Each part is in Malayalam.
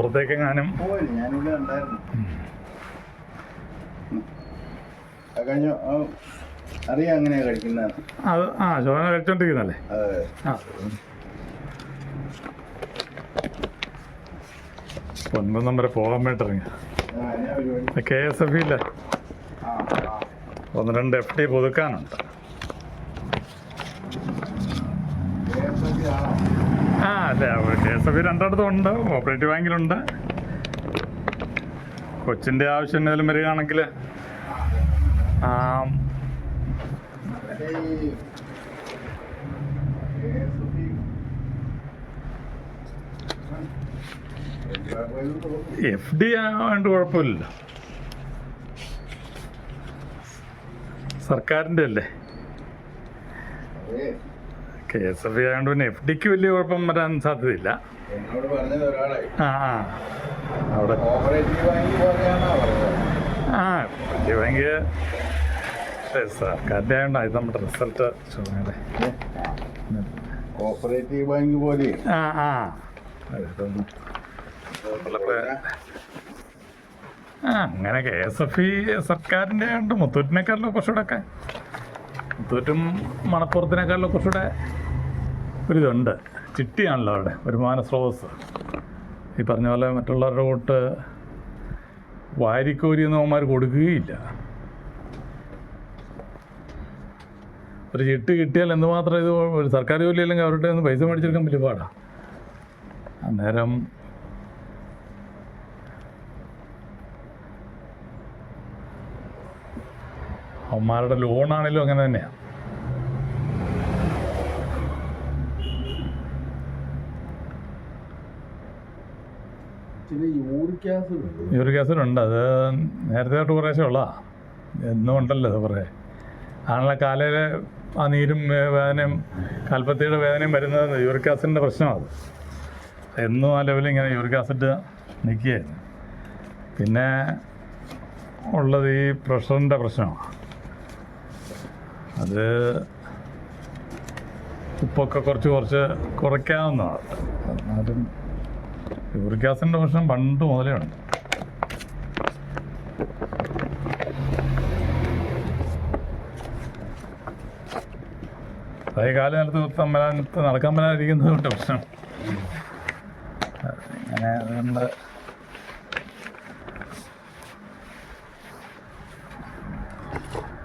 പുറത്തേക്കെങ്ങാനും. പോയി ഞാനിവിടെ ഉണ്ടായിരുന്നു. അത് ആ, അറിയാം അങ്ങനെയാ കഴിക്കുന്നത് അത് ആ ശോഭന കഴിച്ചോണ്ടിരിക്കുന്നല്ലേ ആ. ഒൻപത് വരെ പോകാൻ വേണ്ടി ഇറങ്ങി ആ, എന്നാ പരിപാടി. കെ എസ് എഫ് ഇല്ല. ഒന്ന് രണ്ട് എഫ് ഡി പുതുക്കാനുണ്ട്. ആ അതെ കെ എസ് എഫ് രണ്ടിടത്തും ഉണ്ട്. കോപ്പറേറ്റീവ് ബാങ്കിലുണ്ട്. കൊച്ചിന്റെ ആവശ്യം എന്തെങ്കിലും വരികയാണെങ്കിൽ എഫ് ഡി ആവേണ്ട കുഴപ്പമില്ലല്ലോ. സർക്കാരിന്റെ അല്ലേ? കെ എസ് എഫ് ആയതുകൊണ്ട് പിന്നെ എഫ് ഡിക്ക് വലിയ കുഴപ്പം വരാൻ സാധ്യതയില്ല. ആ ആ. അവിടെ ആ വലിയ ബാങ്ക്. സർക്കാരിന്റെ ആയതുകൊണ്ട് അത് നമ്മുടെ റിസൾട്ട് ചോദിക്കട്ടെ കോപ്പറേറ്റീവ് ബാങ്ക് പോലെ. ആ ആ. ആ അങ്ങനെ കെ എസ് എഫ് ഇ സർക്കാരിന്റെ ഉണ്ട് മുത്തൂറ്റിനേക്കാളിലും കുറച്ചുകൂടെ ഒക്കെ മുത്തൂറ്റും മണപ്പുറത്തിനേക്കാളും കുറച്ചുകൂടെ ഒരിതുണ്ട്. ചിട്ടിയാണല്ലോ അവിടെ വരുമാന സ്രോതസ് ഈ പറഞ്ഞ പോലെ മറ്റുള്ളവരുടെ കൂട്ട് വാരിക്കോരി ഒന്നും അവന്മാർ കൊടുക്കുകയില്ല. ഒരു ചിട്ടി കിട്ടിയാൽ എന്തുമാത്രം ഇത് ഒരു സർക്കാർ ജോലി അല്ലെങ്കിൽ അവരുടെ ഒന്ന് പൈസ മേടിച്ചെടുക്കാൻ വലിയ പാടാണ് അന്നേരം അവന്മാരുടെ ലോണാണെങ്കിലും അങ്ങനെ തന്നെയാണ് യൂറിക് ആസിഡ് ഉണ്ട്. അത് നേരത്തെ തൊട്ട് കുറേശ്ശേ ഉള്ള എന്നും ഉണ്ടല്ലോ അത് കുറേ. ആണല്ലോ കാലയിലെ ആ നീരും വേദനയും കാൽപ്പത്തിയുടെ വേദനയും വരുന്നത് യൂറിക് ആസിഡിന്റെ പ്രശ്നമാണ്. എന്നും ആ ലെവലിൽ ഇങ്ങനെ യൂറിക് ആസിഡ് നിൽക്കുകയായിരുന്നു. പിന്നെ ഉള്ളത് ഈ പ്രഷറിന്റെ പ്രശ്നമാണ്. അത് ഉപ്പൊക്കെ കുറച്ച് കുറച്ച് കുറയ്ക്കാവുന്നതാണ്. എന്നാലും യൂറിക് ആസിഡിന്റെ പ്രശ്നം പണ്ട് മുതലേ ഉണ്ട്. അതായത് കാലനേരത്ത് തമ്മിലത്ത് നടക്കാൻ പറ്റാതിരിക്കുന്നത് കൊണ്ട് പ്രശ്നം. അങ്ങനെ അതുകൊണ്ട്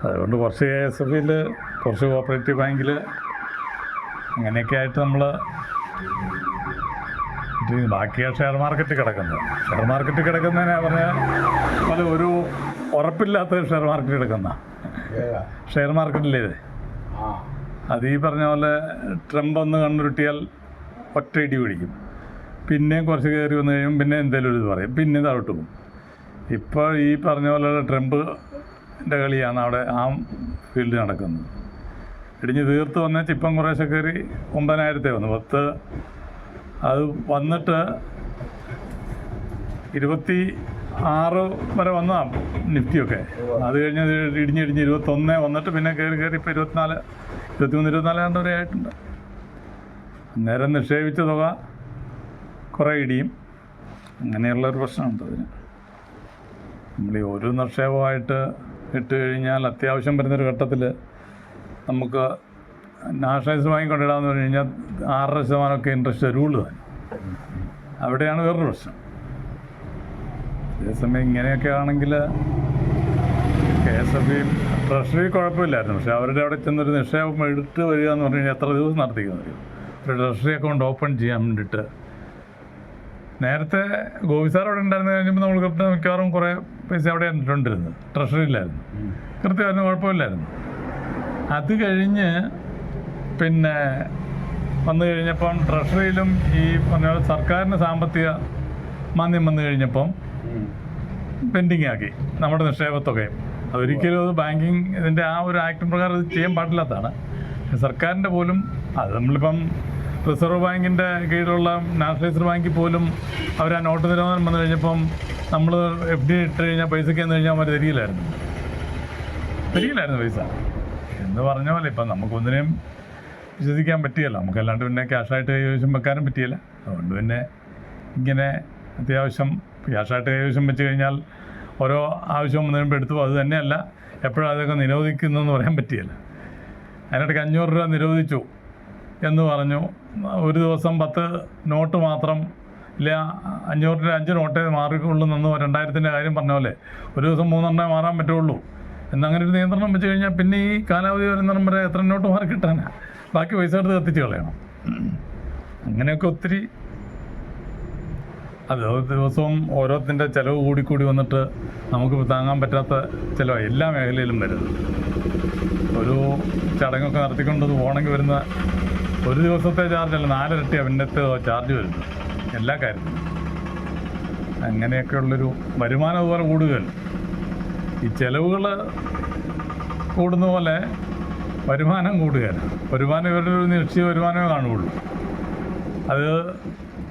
അതുകൊണ്ട് കുറച്ച് കെ എസ് എഫ് കുറച്ച് കോപ്പറേറ്റീവ് ബാങ്കിൽ അങ്ങനെയൊക്കെ ആയിട്ട് നമ്മൾ ബാക്കിയ ഷെയർ മാർക്കറ്റ് കിടക്കുന്നത്. ഷെയർ മാർക്കറ്റ് കിടക്കുന്നതിനെ പറഞ്ഞാൽ പല ഒരു ഉറപ്പില്ലാത്ത ഷെയർ മാർക്കറ്റ് കിടക്കുന്ന? ഷെയർ മാർക്കറ്റിലേത് അത് ഈ പറഞ്ഞ പോലെ ട്രംപ് ഒന്ന് കണ്ണുരുട്ടിയാൽ ഒറ്റ ഇടി പിടിക്കും. പിന്നെയും കുറച്ച് കയറി വന്നു കഴിയുമ്പോൾ പിന്നെ എന്തെങ്കിലും ഒരു ഇത് പറയും. പിന്നെ താഴോട്ട് പോകും. ഇപ്പോൾ ഈ പറഞ്ഞ പോലെ ട്രംപിന്റെ കളിയാണ് അവിടെ ആ ഫീൽഡ് നടക്കുന്നത്. ഇടിഞ്ഞ് തീർത്ത് വന്ന ചിപ്പം കുറേശ്ശെ കയറി ഒമ്പതിനായിരത്തെ വന്നു. പത്ത് അത് വന്നിട്ട് ഇരുപത്തി ആറ് വരെ വന്നതാണ് നിഫ്റ്റിയൊക്കെ. അത് കഴിഞ്ഞ് ഇടിഞ്ഞിടിഞ്ഞ് ഇരുപത്തൊന്ന് വന്നിട്ട് പിന്നെ കയറി കയറി ഇപ്പോൾ ഇരുപത്തിനാല് ഇരുപത്തിമൂന്ന് ഇരുപത്തിനാല് രണ്ട് വരെ ആയിട്ടുണ്ട്. അന്നേരം നിക്ഷേപിച്ച തുക കുറേ ഇടിയും. അങ്ങനെയുള്ളൊരു പ്രശ്നമുണ്ട് അതിന്. നമ്മൾ ഈ ഒരു നിക്ഷേപമായിട്ട് ഇട്ട് കഴിഞ്ഞാൽ അത്യാവശ്യം വരുന്നൊരു ഘട്ടത്തിൽ നമുക്ക് നാഷണലൈസ്ഡ് ബാങ്ക് കൊണ്ടിടാമെന്ന് പറഞ്ഞു കഴിഞ്ഞാൽ ആറര ശതമാനമൊക്കെ ഇൻട്രസ്റ്റ് തരുള്ളൂ അവിടെയാണ് വേറൊരു പ്രശ്നം. അതേസമയം ഇങ്ങനെയൊക്കെ ആണെങ്കിൽ കെ എസ് എഫ് ബിയും ട്രഷറി കുഴപ്പമില്ലായിരുന്നു. പക്ഷെ അവരുടെ അവിടെ ചെന്നൊരു നിക്ഷേപം എടുത്ത് വരിക എന്ന് പറഞ്ഞു കഴിഞ്ഞാൽ എത്ര ദിവസം നടത്തിക്കുന്നത് ഒരു ട്രഷറി അക്കൗണ്ട് ഓപ്പൺ ചെയ്യാൻ വേണ്ടിയിട്ട്. നേരത്തെ ഗോപി സാർ അവിടെ ഉണ്ടായിരുന്ന കഴിഞ്ഞപ്പോൾ നമ്മൾ കൃത്യം മിക്കവാറും കുറേ പൈസ അവിടെ ഇട്ടിട്ടുണ്ടിരുന്നത് ട്രഷറിയിലായിരുന്നു. കൃത്യമായിരുന്നു കുഴപ്പമില്ലായിരുന്നു. അത് കഴിഞ്ഞ് പിന്നെ വന്നു കഴിഞ്ഞപ്പം ട്രഷറിയിലും ഈ പറഞ്ഞ പോലെ സർക്കാരിന് സാമ്പത്തിക മാന്യം വന്നു കഴിഞ്ഞപ്പം പെൻഡിങ് ആക്കി നമ്മുടെ നിക്ഷേപത്തൊക്കെ. അതൊരിക്കലും അത് ബാങ്കിങ് ഇതിന്റെ ആ ഒരു ആക്ട് പ്രകാരം അത് ചെയ്യാൻ പാടില്ലാത്തതാണ്. സർക്കാരിന്റെ പോലും അത് നമ്മളിപ്പം റിസർവ് ബാങ്കിന്റെ കീഴിലുള്ള നാഷണലൈസ്ഡ് ബാങ്കിൽ പോലും അവർ ആ നോട്ട് നിരോധനം വന്നു കഴിഞ്ഞപ്പം നമ്മൾ എഫ് ഡി ഇട്ട് കഴിഞ്ഞാൽ പൈസയ്ക്ക് എന്ന് കഴിഞ്ഞാൽ അവർ തരികയില്ലായിരുന്നു തരികയില്ലായിരുന്നു പൈസ. എന്ന് പറഞ്ഞ പോലെ ഇപ്പം നമുക്കൊന്നിനെയും വിശ്വസിക്കാൻ പറ്റിയല്ല. നമുക്കല്ലാണ്ട് പിന്നെ ക്യാഷായിട്ട് കൈവശം വെക്കാനും പറ്റിയല്ല. അതുകൊണ്ട് പിന്നെ ഇങ്ങനെ അത്യാവശ്യം ക്യാഷായിട്ട് കൈവശം വെച്ച് കഴിഞ്ഞാൽ ഓരോ ആവശ്യം വന്നപ്പോൾ എടുത്തു. അത് തന്നെയല്ല എപ്പോഴും അതൊക്കെ നിരോധിക്കുന്നു എന്ന് പറയാൻ പറ്റിയല്ല. അതിനിടയ്ക്ക് അഞ്ഞൂറ് രൂപ നിരോധിച്ചു എന്ന് പറഞ്ഞു. ഒരു ദിവസം പത്ത് നോട്ട് മാത്രം ഇല്ല അഞ്ഞൂറ് രൂപ അഞ്ച് നോട്ടേ മാറിക്കൊള്ളൂ എന്ന് രണ്ടായിരത്തിന്റെ കാര്യം പറഞ്ഞ പോലെ ഒരു ദിവസം മൂന്നെണ്ണേ മാറാൻ പറ്റുള്ളൂ. എന്നങ്ങനെ ഒരു നിയന്ത്രണം വെച്ച് കഴിഞ്ഞാൽ പിന്നെ ഈ കാലാവധി വരുന്ന വരെ എത്ര നോട്ട് മാറി കിട്ടാനാ? ബാക്കി പൈസ എടുത്ത് കത്തിച്ച് കളയണം. അങ്ങനെയൊക്കെ ഒത്തിരി അത് ദിവസവും ഓരോത്തിന്റെ ചിലവ് കൂടിക്കൂടി വന്നിട്ട് നമുക്ക് താങ്ങാൻ പറ്റാത്ത ചിലവ് എല്ലാ മേഖലയിലും വരുന്നത്. ഒരു ചടങ്ങൊക്കെ നടത്തിക്കൊണ്ട് പോകണമെങ്കിൽ വരുന്ന ഒരു ദിവസത്തെ ചാർജല്ല നാലിരട്ടി അവന്റെ ചാർജ് വരുന്നു എല്ലാ കാര്യത്തിലും. അങ്ങനെയൊക്കെയുള്ളൊരു വരുമാനം അതുപോലെ കൂടുകയല്ല ഈ ചിലവുകൾ കൂടുന്ന പോലെ വരുമാനം കൂടുകയാണ്. വരുമാനം ഇവരുടെ ഒരു നിശ്ചയ വരുമാനമേ കാണുകയുള്ളൂ. അത്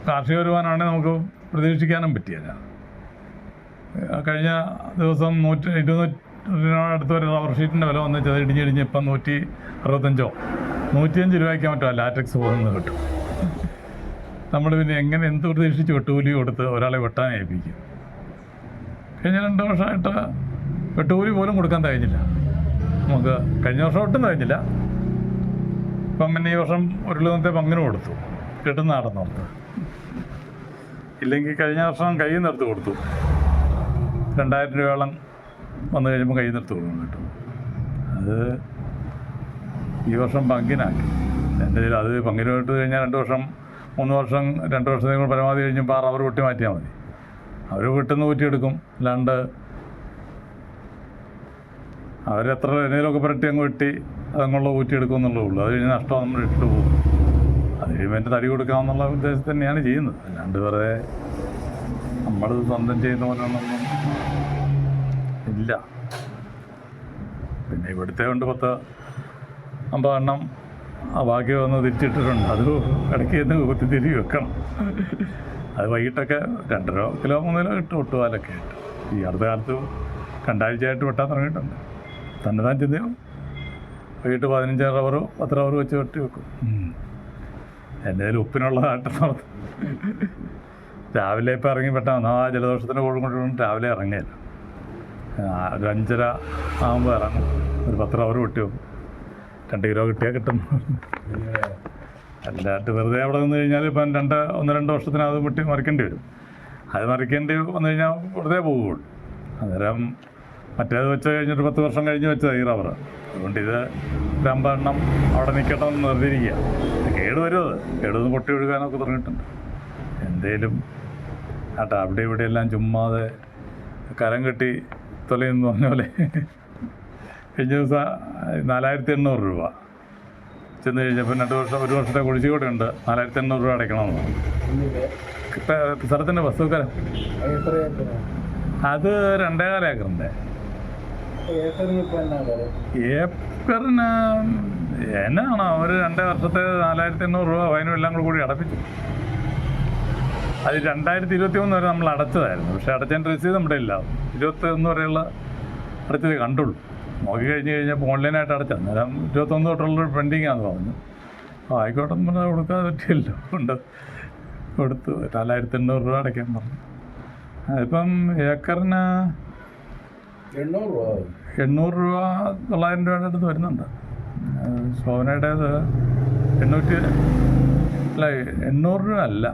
കാർഷിക വരുമാനമാണെങ്കിൽ നമുക്ക് പ്രതീക്ഷിക്കാനും പറ്റിയല്ല കഴിഞ്ഞ ദിവസം നൂറ്റി ഇരുന്നൂറ്റിനടുത്ത് വരെ റബ്ബർ ഷീറ്റിന്റെ വില വന്നിച്ച് അത് ഇടിഞ്ഞിടിഞ്ഞ് ഇപ്പം നൂറ്റി അറുപത്തഞ്ചോ നൂറ്റിയഞ്ച് രൂപയ്ക്ക് മറ്റോ ലാറ്റക്സ് പോകുന്നത് കിട്ടും. നമ്മൾ പിന്നെ എങ്ങനെ എന്ത് പ്രതീക്ഷിച്ച് വെട്ടുകൂലി കൊടുത്ത് ഒരാളെ വെട്ടാൻ ഏൽപ്പിക്കും? കഴിഞ്ഞ രണ്ട് വർഷമായിട്ട് വെട്ടുകൂലി പോലും കൊടുക്കാൻ കഴിഞ്ഞില്ല നമുക്ക് കഴിഞ്ഞ വർഷം ഒട്ടും കഴിഞ്ഞില്ല. ഇപ്പം പിന്നെ ഈ വർഷം ഒരു ലോകത്തെ പങ്കിന് കൊടുത്തു. കിട്ടുന്ന നടന്നോർത്ത് ഇല്ലെങ്കിൽ കഴിഞ്ഞ വർഷം കൈ നിർത്തി കൊടുത്തു. രണ്ടായിരം രൂപയോളം വന്നു കഴിയുമ്പോൾ കൈ നിർത്തി കൊടുക്കും കിട്ടും. അത് ഈ വർഷം പങ്കിനാക്കി. എന്റെ കയ്യിൽ അത് പങ്കിന് വിട്ട് കഴിഞ്ഞാൽ രണ്ട് വർഷം മൂന്ന് വർഷം രണ്ട് വർഷത്തേക്കും പരമാവധി കഴിഞ്ഞപ്പോൾ ആ റബ്ബർ വെട്ടി മാറ്റിയാൽ മതി. അവർ വെട്ടുന്ന ഊറ്റിയെടുക്കും. അല്ലാണ്ട് അവരെത്ര എന്തെങ്കിലുമൊക്കെ പുരട്ടി അങ്ങ് വെട്ടി അതങ്ങുള്ള ഊറ്റിയെടുക്കും എന്നുള്ളേ ഉള്ളൂ. അത് കഴിഞ്ഞ് നഷ്ടം നമ്മൾ ഇട്ടിട്ട് പോകും. അത് കഴിയുമ്പോൾ എന്റെ തടി കൊടുക്കാമെന്നുള്ള ഉദ്ദേശത്തിൽ തന്നെയാണ് ചെയ്യുന്നത്. അല്ലാണ്ട് വെറുതെ നമ്മൾ സ്വന്തം ചെയ്യുന്ന പോലെ ഒന്നും ഇല്ല. പിന്നെ ഇവിടുത്തെ കൊണ്ട് പത്ത് അമ്പത് എണ്ണം ആ ബാക്കി വന്ന് തിരിച്ചിട്ടിട്ടുണ്ട്. അത് ഇടയ്ക്ക് ചെന്ന് കുത്തി തിരികെ വെക്കണം. അത് വൈകിട്ടൊക്കെ രണ്ടര കിലോ മൂന്ന് കിലോ കിട്ടും ഒട്ടുപാലൊക്കെ ആയിട്ട്. ഈ അടുത്ത കാലത്ത് രണ്ടാഴ്ചയായിട്ട് വെട്ടാൻ തുടങ്ങിയിട്ടുണ്ട്. തന്നെ താൻ ചെന്ന് വൈകിട്ട് പതിനഞ്ച് റവറോ പത്ത് റവറോ വെച്ച് വെട്ടി വെക്കും. എന്റെ കയ്യിൽ ഉപ്പിനുള്ള ആട്ടം നടത്തും. രാവിലെ ഇപ്പം ഇറങ്ങി പെട്ടാൽ ആ ജലദോഷത്തിന്റെ കോഴും കൊണ്ട് രാവിലെ ഇറങ്ങിയല്ല ഒരു അഞ്ചര ആകുമ്പോൾ ഇറങ്ങും. ഒരു പത്ത് റവർ വെട്ടി വെക്കും. രണ്ട് കിലോ കിട്ടിയാൽ കിട്ടും. അല്ലാണ്ട് വെറുതെ അവിടെ നിന്ന് കഴിഞ്ഞാൽ ഇപ്പം രണ്ട് ഒന്ന് രണ്ട് വർഷത്തിനകത്ത് വെട്ടി മറിക്കേണ്ടി വരും. അത് മറിക്കേണ്ടി വന്നു കഴിഞ്ഞാൽ വെറുതെ പോകുള്ളൂ. അന്നേരം മറ്റേത് വെച്ച് കഴിഞ്ഞിട്ട് പത്ത് വർഷം കഴിഞ്ഞ് വെച്ചതാണ് ഈ റബ്ബർ അതുകൊണ്ട് ഇത് രണ്ടെണ്ണം അവിടെ നിൽക്കട്ടെ എന്ന് നിർത്തിയിരിക്കുക കേട് വരും കേടുന്ന് കൊട്ടി പൊട്ടി ഒഴുകാനൊക്കെ തുടങ്ങിയിട്ടുണ്ട്. എന്തേലും ആട്ടെ അവിടെ ഇവിടെ എല്ലാം ചുമ്മാതെ കരം കെട്ടി തൊലയെന്ന് പറഞ്ഞ പോലെ. കഴിഞ്ഞ ദിവസം നാലായിരത്തി എണ്ണൂറ് രൂപ. ചെന്ന് കഴിഞ്ഞപ്പോൾ രണ്ട് വർഷം ഒരു വർഷത്തെ കുടിശ്ശിക കൂടെ ഉണ്ട്. നാലായിരത്തി എണ്ണൂറ് രൂപ അടയ്ക്കണമെന്ന് സ്ഥലത്തിന്റെ ബസ് സ്ഥലത്തിന്റെ വസ്തുക്കരം? അത് രണ്ടേകാല ഏക്കറിന്റെ ഏക്കറിന് എന്നാണ് അവർ രണ്ട് വർഷത്തെ നാലായിരത്തി എണ്ണൂറ് രൂപ വയനും എല്ലാം കൂടി അടപ്പിച്ചു. അത് രണ്ടായിരത്തി ഇരുപത്തി മൂന്ന് വരെ നമ്മൾ അടച്ചതായിരുന്നു. പക്ഷെ അടച്ചതിന്റെ രസീത് നമ്മുടെ ഇല്ല. ഇരുപത്തി ഒന്ന് വരെയുള്ള അടച്ചത് കണ്ടുള്ളൂ. നോക്കി കഴിഞ്ഞ് കഴിഞ്ഞപ്പോൾ ഓൺലൈനായിട്ട് അടച്ച. അന്നേരം ഇരുപത്തൊന്ന് തൊട്ടുള്ള പെൻഡിങ് ആണെന്ന് പറഞ്ഞു. ആ ആയിക്കോട്ടെ പറഞ്ഞാൽ കൊടുക്കാൻ പറ്റിയല്ലോ. കൊണ്ട് കൊടുത്തു. നാലായിരത്തി എണ്ണൂറ് രൂപ അടയ്ക്കാൻ പറഞ്ഞു. അതിപ്പം ഏക്കറിന് എണ്ണൂറ് രൂപ. എണ്ണൂറ് രൂപ തൊള്ളായിരം രൂപയുടെ അടുത്ത് വരുന്നുണ്ട്. ശോഭനയുടേത് എണ്ണൂറ്റി അല്ല എണ്ണൂറ് രൂപ അല്ല.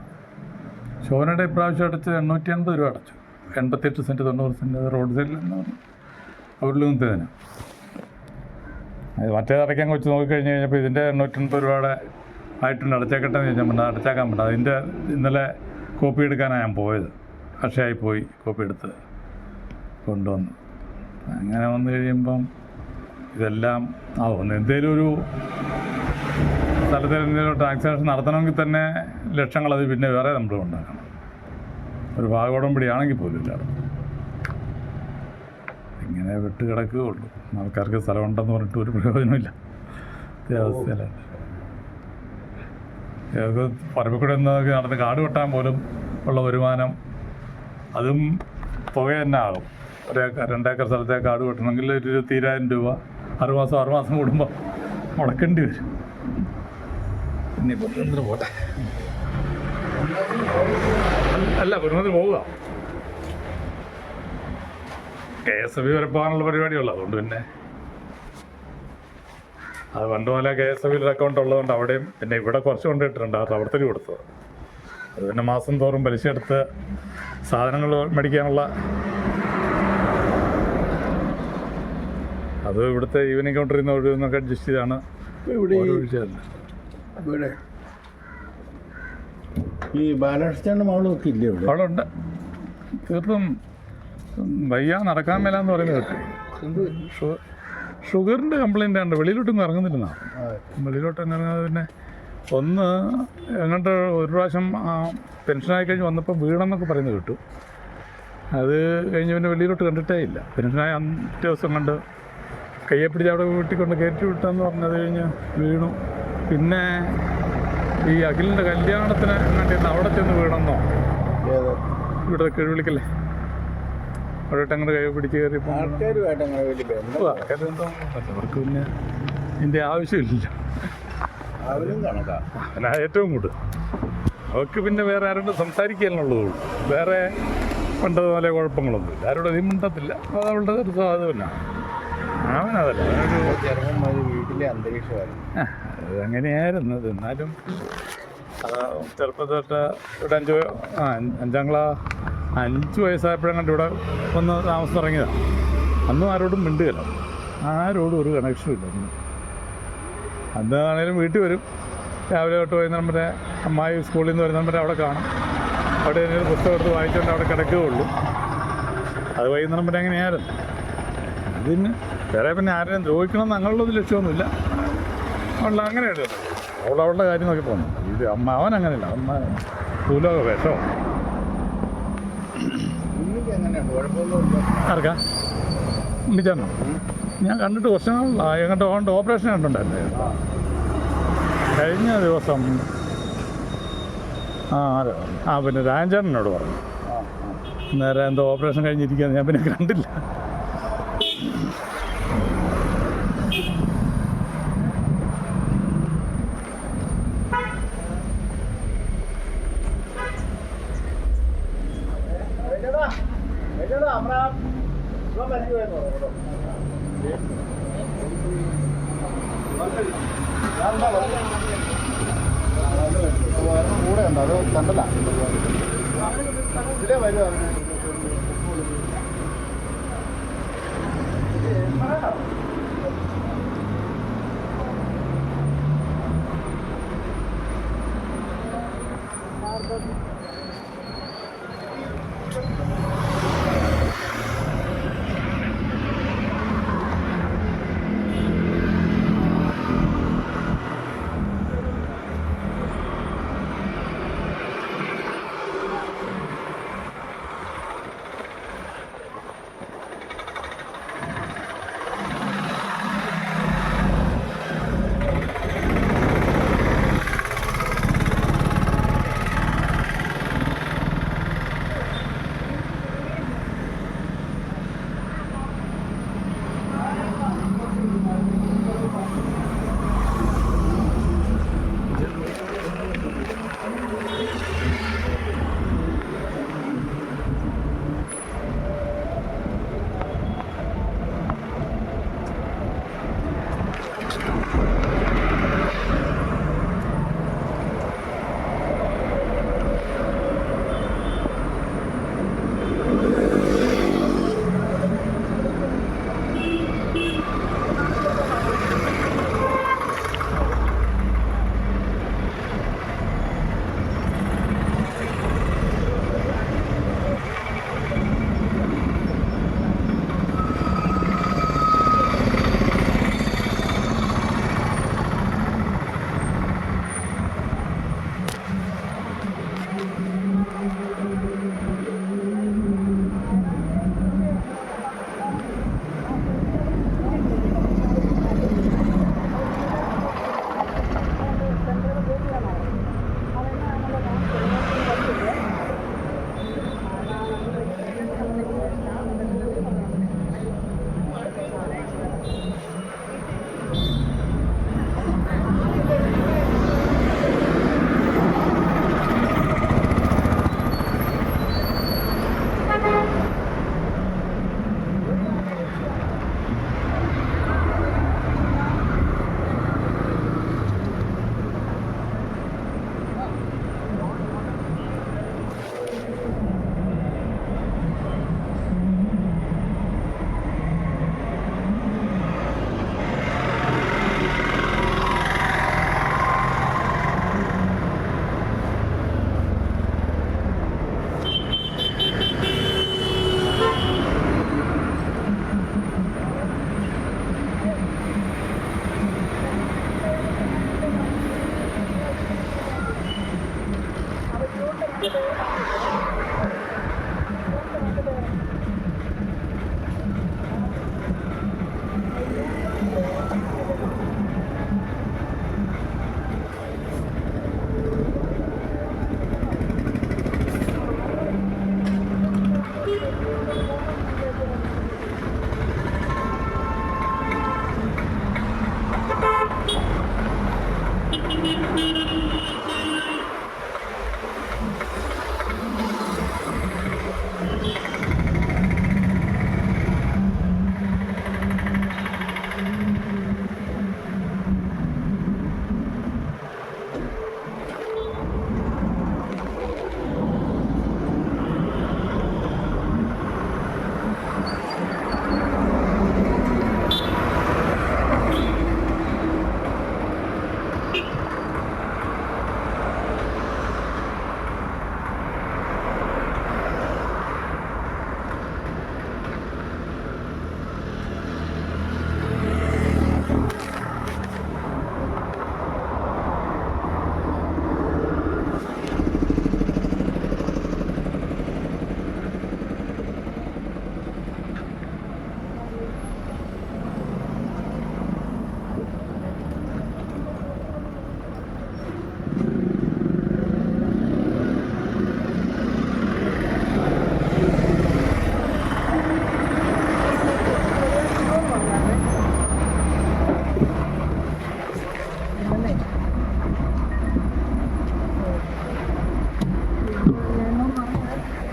ശോഭനയുടെ ഇപ്രാവശ്യം അടച്ച് എണ്ണൂറ്റി അൻപത് രൂപ അടച്ചു. എൺപത്തെട്ട് സെന്റ് തൊണ്ണൂറ് സെന്റ് റോഡ് സൈഡിൽ എന്ന് നിന്ന് തന്നെ അത് മറ്റേത് അടയ്ക്കാൻ വെച്ച് നോക്കിക്കഴിഞ്ഞ് കഴിഞ്ഞപ്പോൾ ഇതിന്റെ എണ്ണൂറ്റൻപത് രൂപയുടെ ആയിട്ടുണ്ട്. അടച്ചേക്കട്ടെ എന്ന് ചോദിച്ചാൽ പറ്റും അടച്ചേക്കാൻ പറ്റും അതിന്റെ ഇന്നലെ കോപ്പി എടുക്കാനാണ് ഞാൻ പോയത്. അക്ഷയായി പോയി കോപ്പി എടുത്ത് കൊണ്ടുവന്നു. അങ്ങനെ വന്നു കഴിയുമ്പം ഇതെല്ലാം ആവും. എന്തേലും ഒരു സ്ഥലത്തിൽ എന്തെങ്കിലും ട്രാൻസാക്ഷൻ നടത്തണമെങ്കിൽ തന്നെ ലക്ഷങ്ങൾ അത് പിന്നെ വേറെ നമ്മൾ ഉണ്ടാക്കണം ഒരു ഭാഗോടമ്പടി ആണെങ്കിൽ പോലും ഇല്ല. ഇങ്ങനെ വിട്ട് കിടക്കുകയുള്ളൂ. ആൾക്കാർക്ക് സ്ഥലമുണ്ടെന്ന് പറഞ്ഞിട്ട് ഒരു പ്രയോജനമില്ല അവസ്ഥയിലാണ് പറമ്പിക്കൂടെ നടന്ന് കാട് വെട്ടാൻ പോലും ഉള്ള വരുമാനം അതും തുക തന്നെ ആകും. ഒരേക്കർ രണ്ടേക്കർ സ്ഥലത്തെ കാട് വെട്ടണമെങ്കിൽ ഒരു ഇരുപത്തിരായിരം രൂപ ആറ് മാസം ആറ് മാസം കൂടുമ്പോൾ മുടക്കേണ്ടി വരും. ഇനിയിപ്പോൾ പോട്ടെ. അല്ല പുനമതി പോവുക. കെ എസ് എഫ് വരെ പോകാനുള്ള പരിപാടിയുള്ളൂ അതുകൊണ്ട് പിന്നെ. അത് പണ്ട് പോലെ കെ എസ് എഫ് അക്കൗണ്ട് ഉള്ളതുകൊണ്ട് അവിടെയും പിന്നെ ഇവിടെ കുറച്ച് കൊണ്ടിട്ടുണ്ട് ആ പ്രവർത്തനം കൊടുത്തത്. അത് പിന്നെ മാസം തോറും പലിശ എടുത്ത് സാധനങ്ങൾ മേടിക്കാനുള്ള അത് ഇവിടുത്തെ ഈവനിങ് കൗണ്ടറിൽ നിന്ന് ഒഴിവെന്നൊക്കെ അഡ്ജസ്റ്റ് ചെയ്താണ് ഇവിടെ ഈ ഇവിടെ ഈ ബാലകൃഷ്ണന്റെ മകളൊക്കെ ഇല്ലേ ഇവിടെ? അവിടെ ഉണ്ട് തീർത്തും വയ്യ നടക്കാൻ മേലാന്ന് പറയുന്നത് കേട്ടു. ഷു- ഷുഗറിന്റെ കംപ്ലൈന്റ് ആണ്. വെളിയിലോട്ടൊന്നും ഇറങ്ങുന്നില്ല ആ, വെളിയിലോട്ട് ഇറങ്ങുന്നത് പിന്നെ ഒന്ന് എങ്ങോട്ട് ഒരു പ്രാവശ്യം ആ പെൻഷനായി കഴിഞ്ഞ് വന്നപ്പോൾ വീണെന്നൊക്കെ പറയുന്നത് കേട്ടു. അത് കഴിഞ്ഞ് പിന്നെ വെളിയിലോട്ട് കണ്ടിട്ടേ ഇല്ല. പെൻഷനായ അഞ്ച് ദിവസം കണ്ട് കയ്യെ പിടിച്ച് അവിടെ വീട്ടിൽ കൊണ്ട് കയറ്റി വിട്ടെന്ന് പറഞ്ഞത് കഴിഞ്ഞ് വീണു. പിന്നെ ഈ അഖിലിന്റെ കല്യാണത്തിന് എങ്ങാണ്ടിരുന്ന് അവിടെ ചെന്ന് വീണെന്നോ? ഇവിടെ കിഴിവിളിക്കല്ലേ അവിടെ അങ്ങോട്ട് കൈ പിടിച്ച് കയറിയപ്പോൾ ബന്ധം അവർക്ക് പിന്നെ ഇതിന്റെ ആവശ്യമില്ല അല്ല ഏറ്റവും കൂടുതൽ. അവർക്ക് പിന്നെ വേറെ ആരോടും സംസാരിക്കാനുള്ളതേ ഉള്ളൂ വേറെ പണ്ടതുപോലെ കുഴപ്പങ്ങളൊന്നുമില്ല. ആരോടും അധികം മിണ്ടത്തില്ല. അത് അവളുടെ ഒരു അവനതല്ല അവനൊരു വീട്ടിലെ അന്തരീക്ഷമായിരുന്നു. അങ്ങനെയായിരുന്നു. എന്നാലും ചെറുപ്പത്തിൽ തൊട്ട് ഇവിടെ അഞ്ച് ആ അഞ്ചാം ക്ലാ അഞ്ച് വയസ്സായപ്പോഴങ്ങാണ്ട് ഇവിടെ വന്ന് താമസം തുടങ്ങിയതാണ്. അന്നും ആരോടും മിണ്ടുകയില്ല. ആരോടും ഒരു കണക്ഷനും ഇല്ല അന്ന് അന്നാണേലും വീട്ടിൽ വരും. രാവിലെ തൊട്ട് വൈകുന്നേരം വരെ അമ്മായി സ്കൂളിൽ നിന്ന് വരുന്നവരെ അവിടെ കാണും. അവിടെ ഒരു പുസ്തകം എടുത്ത് വായിച്ചുകൊണ്ട് അവിടെ കിടക്കുകയുള്ളൂ. അത് വൈകുന്നേരം വരെ അങ്ങനെയായിരുന്നു. അതിന് വേറെ പിന്നെ ആരെയും ദ്രോഹിക്കണം അങ്ങനെയുള്ളത് ലക്ഷ്യമൊന്നുമില്ല. ഉള്ള അങ്ങനെയാണ് അവൾ അവളുടെ കാര്യം നോക്കി പോകുന്നു. ഇത് അമ്മ അവൻ അങ്ങനെയല്ല. അമ്മ ഭൂലോക വേഷോ ആർക്കാ? ഉണ്ണിച്ചാണോ ഞാൻ കണ്ടിട്ട് നാളായി എങ്ങോട്ട്? കൊണ്ട് ഓപ്പറേഷൻ കണ്ടുണ്ടായിരുന്നു കഴിഞ്ഞ ദിവസം ആ ആരോ? ആ പിന്നെ രാജേട്ടനോട് പറഞ്ഞു. നേരെ എന്തോ ഓപ്പറേഷൻ കഴിഞ്ഞിരിക്കുകയാണ് ഞാൻ പിന്നെ കണ്ടില്ല. കൂടെ ഉണ്ട് അത് കണ്ടല്ല ഇതിലേ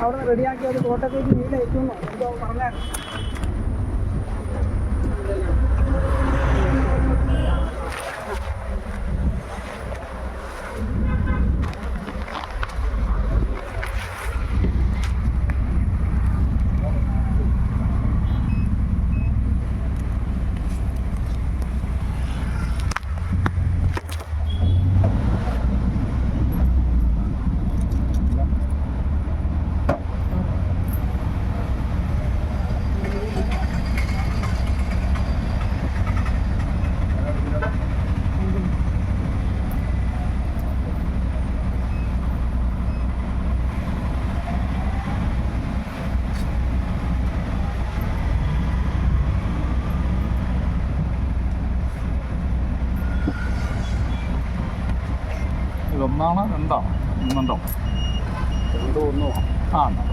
വരുമോ റെഡിയാക്കി അത് കോട്ടത്തേക്ക് വീട് എത്തുന്നു എന്തോ പറഞ്ഞായിരുന്നു. ഇതൊന്നാണ് രണ്ടാണ് ഒന്നുണ്ടോ രണ്ടും ഒന്നുമാണ് ആ എന്നാ.